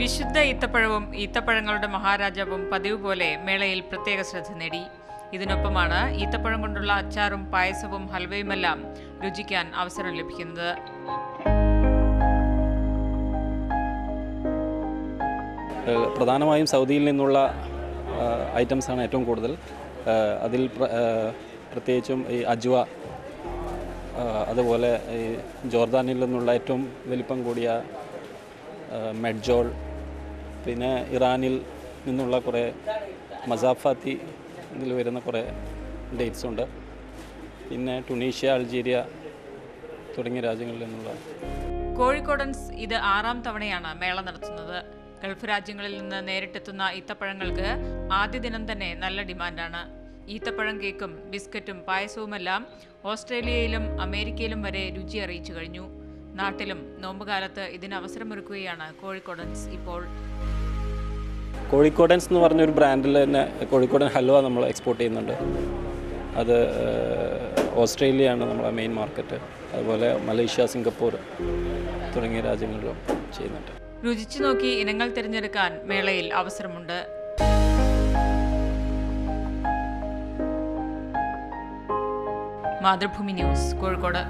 വിശുദ്ധ ഈത്തപ്പഴവും ഈത്തപ്പഴങ്ങളുടെ മഹാരാജാവും പതിവ് പോലെ മേളയിൽ പ്രത്യേക ശ്രദ്ധ നേടി. ഇതിനൊപ്പമാണ് ഈത്തപ്പഴം കൊണ്ടുള്ള അച്ചാറും പായസവും ഹൽവയുമെല്ലാം രുചിക്കാൻ അവസരം ലഭിക്കുന്നത്. പ്രധാനമായും സൗദിയിൽ നിന്നുള്ള ഐറ്റംസാണ് ഏറ്റവും കൂടുതൽ. അതിൽ പ്ര- പ്രത്യേകിച്ചും ഈ അജ്വ അതുപോലെ ഈ ജോർദാനിൽ നിന്നുള്ള ഏറ്റവും വലിപ്പം കൂടിയ മെഡ്ജോൾ പിന്നെ ഇറാനിൽ നിന്നുള്ള കുറേ മസാഫാത്തി ഇതിൽ വരുന്ന കുറേ ഡേറ്റ്സ് ഉണ്ട്. പിന്നെ ടുണീഷ്യ അൾജീരിയ തുടങ്ങിയ രാജ്യങ്ങളിൽ നിന്നുള്ള കോഴിക്കോടൻസ് ഇത് ആറാം തവണയാണ് മേള നടത്തുന്നത്. ഗൾഫ് രാജ്യങ്ങളിൽ നിന്ന് നേരിട്ടെത്തുന്ന ഈത്തപ്പഴങ്ങൾക്ക് ആദ്യ ദിനം തന്നെ നല്ല ഡിമാൻഡാണ്. ഈത്തപ്പഴം കേക്കും ബിസ്ക്കറ്റും പായസവുമെല്ലാം ഓസ്ട്രേലിയയിലും അമേരിക്കയിലും വരെ രുചി അറിയിച്ചു കഴിഞ്ഞു. നാട്ടിലും നോമ്പുകാലത്ത് ഇതിന് അവസരമൊരുക്കുകയാണ് കോഴിക്കോടൻസ് ഇപ്പോൾ. കോഴിക്കോടൻസ് എന്ന് പറഞ്ഞൊരു ബ്രാൻഡിൽ തന്നെ കോഴിക്കോടൻ ഹൽവ നമ്മൾ എക്സ്പോർട്ട് ചെയ്യുന്നുണ്ട്. അത് ഓസ്ട്രേലിയ ഓസ്ട്രേലിയയാണ് നമ്മളെ മെയിൻ മാർക്കറ്റ് അതുപോലെ മലേഷ്യ സിംഗപ്പൂർ തുടങ്ങിയ രാജ്യങ്ങളിലും ചെയ്യുന്നുണ്ട്. രുചിച്ചു നോക്കി ഇനങ്ങൾ തിരഞ്ഞെടുക്കാൻ മേളയിൽ അവസരമുണ്ട്. മാതൃഭൂമി ന്യൂസ് കോഴിക്കോട്.